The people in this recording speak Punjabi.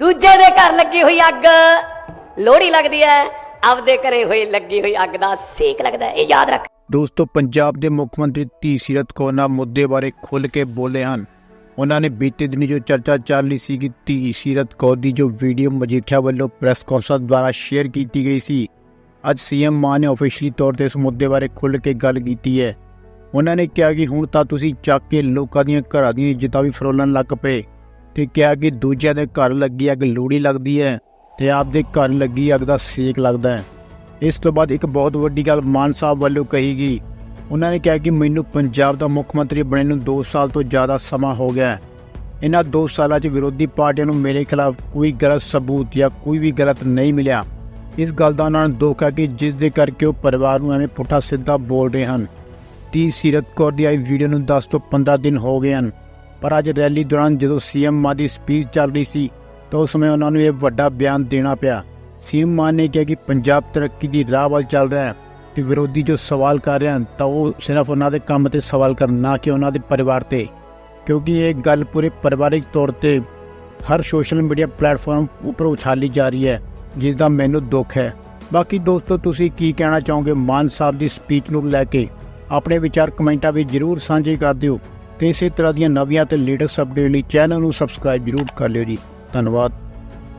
ਦੂਜੇ ਦੇ ਘਰ ਲੱਗੀ ਹੋਈ ਅੱਗ। ਲੋਹੜੀ ਲੱਗਦੀ ਹੈ, ਆਪਦੇ ਘਰੇ ਹੋਈ ਲੱਗੀ ਹੋਈ ਅੱਗ ਦਾ ਸੇਕ ਲੱਗਦਾ ਹੈ, ਇਹ ਯਾਦ ਰੱਖ। ਦੋਸਤੋ, ਪੰਜਾਬ ਦੇ ਮੁੱਖ ਮੰਤਰੀ ਧੀ ਸੀਰਤ ਮੁੱਦੇ ਬਾਰੇ ਖੁੱਲ੍ਹ ਕੇ ਬੋਲੇ ਹਨ। ਉਹਨਾਂ ਨੇ ਬੀਤੇ ਦਿਨੀ ਜੋ ਚਰਚਾ ਚੱਲ ਰਹੀ ਸੀ ਕਿ ਧੀ ਕੌਰ ਦੀ ਜੋ ਵੀਡੀਓ ਮਜੀਠੀਆ ਵੱਲੋਂ ਪ੍ਰੈਸ ਕਾਨਫਰੰਸ ਦੁਆਰਾ ਸ਼ੇਅਰ ਕੀਤੀ ਗਈ ਸੀ, ਅੱਜ ਸੀਐਮ ਮਾਨ ਨੇ ਅਫੀਸ਼ੀਅਲੀ ਤੌਰ ਤੇ ਇਸ ਮੁੱਦੇ ਬਾਰੇ ਖੁੱਲ ਕੇ ਗੱਲ ਕੀਤੀ ਹੈ। ਉਹਨਾਂ ਨੇ ਕਿਹਾ ਕਿ ਹੁਣ ਤਾਂ ਤੁਸੀਂ ਚੱਕ ਕੇ ਲੋਕਾਂ ਦੀਆਂ ਘਰਾਂ ਦੀਆਂ ਇੱਜ਼ਤਾਂ ਵੀ ਫਰੋਲਣ ਲੱਗ ਪਏ। ਤੇ ਕਿਹਾ ਕਿ ਦੂਜਿਆਂ ਦੇ ਘਰ ਲੱਗੀ ਅੱਗ ਲੋੜੀ ਲੱਗਦੀ ਹੈ ਤੇ ਆਪਦੇ ਘਰ ਲੱਗੀ ਅੱਗ ਦਾ ਸੇਕ ਲੱਗਦਾ ਹੈ। ਇਸ ਤੋਂ ਬਾਅਦ ਇੱਕ ਬਹੁਤ ਵੱਡੀ ਗੱਲ ਮਾਨ ਸਾਹਿਬ ਵੱਲੋਂ ਕਹੀ ਗਈ। ਉਹਨਾਂ ਨੇ ਕਿਹਾ ਕਿ ਮੈਨੂੰ ਪੰਜਾਬ ਦਾ ਮੁੱਖ ਮੰਤਰੀ ਬਣੇ ਨੂੰ 2 ਸਾਲ ਤੋਂ ਜ਼ਿਆਦਾ ਸਮਾਂ ਹੋ ਗਿਆ ਹੈ। ਇਹਨਾਂ 2 ਸਾਲਾਂ 'ਚ ਵਿਰੋਧੀ ਪਾਰਟੀਆਂ ਨੂੰ ਮੇਰੇ ਖਿਲਾਫ ਕੋਈ ਗਲਤ ਸਬੂਤ ਜਾਂ ਕੋਈ ਵੀ ਗਲਤ ਨਹੀਂ ਮਿਲਿਆ। ਇਸ ਗੱਲ ਦਾ ਉਹਨਾਂ ਨੂੰ ਦੁੱਖ ਹੈ ਕਿ ਜਿਸ ਦੇ ਕਰਕੇ ਉਹ ਪਰਿਵਾਰ ਨੂੰ ਐਵੇਂ ਪੁੱਠਾ ਸਿੱਧਾ ਬੋਲ ਰਹੇ ਹਨ। ਤੀ ਸੀਰਤ ਕੌਰ ਦੀ ਆਈ ਵੀਡੀਓ ਨੂੰ 10 ਤੋਂ 15 ਦਿਨ ਹੋ ਗਏ ਹਨ। ਪਰ ਅੱਜ ਰੈਲੀ ਦੌਰਾਨ ਜਦੋਂ ਸੀਐਮ ਮਾਨ ਦੀ ਸਪੀਚ ਚੱਲ ਰਹੀ ਸੀ, ਤਾਂ ਉਸ ਸਮੇਂ ਉਹਨਾਂ ਨੂੰ ਇਹ ਵੱਡਾ ਬਿਆਨ ਦੇਣਾ ਪਿਆ। ਸੀਐਮ ਮਾਨ ਨੇ ਕਿਹਾ ਕਿ ਪੰਜਾਬ ਤਰੱਕੀ ਦੀ ਰਾਹ ਵੱਲ ਚੱਲ ਰਿਹਾ ਹੈ ਤੇ ਵਿਰੋਧੀ ਜੋ ਸਵਾਲ ਕਰ ਰਹੇ ਹਨ, ਤਾਂ ਉਹ ਸਿਰਫ ਉਹਨਾਂ ਦੇ ਕੰਮ ਤੇ ਸਵਾਲ ਕਰਨ, ਨਾ ਕਿ ਉਹਨਾਂ ਦੇ ਪਰਿਵਾਰ ਤੇ। ਕਿਉਂਕਿ ਇਹ ਗੱਲ ਪੂਰੇ ਪਰਿਵਾਰਿਕ ਤੌਰ ਤੇ ਹਰ ਸੋਸ਼ਲ ਮੀਡੀਆ ਪਲੇਟਫਾਰਮ ਉੱਪਰ ਉਛਾਲੀ ਜਾ ਰਹੀ ਹੈ, ਜਿਸ ਦਾ ਮੈਨੂੰ ਦੁੱਖ ਹੈ। ਬਾਕੀ ਦੋਸਤੋ, ਤੁਸੀਂ ਕੀ ਕਹਿਣਾ ਚਾਹੋਗੇ ਮਾਨ ਸਾਹਿਬ ਦੀ ਸਪੀਚ ਨੂੰ ਲੈ ਕੇ? ਆਪਣੇ ਵਿਚਾਰ ਕਮੈਂਟਾਂ ਵਿੱਚ ਜਰੂਰ ਸਾਂਝੇ ਕਰ ਦਿਓ। ਤੇ ਇਸੇ ਤਰ੍ਹਾਂ ਦੀਆਂ ਨਵੀਆਂ ਤੇ ਲੇਟੈਸਟ ਅਪਡੇਟ ਲਈ ਚੈਨਲ ਨੂੰ ਸਬਸਕ੍ਰਾਈਬ ਜਰੂਰ ਕਰ ਲਿਓ ਜੀ। ਧੰਨਵਾਦ।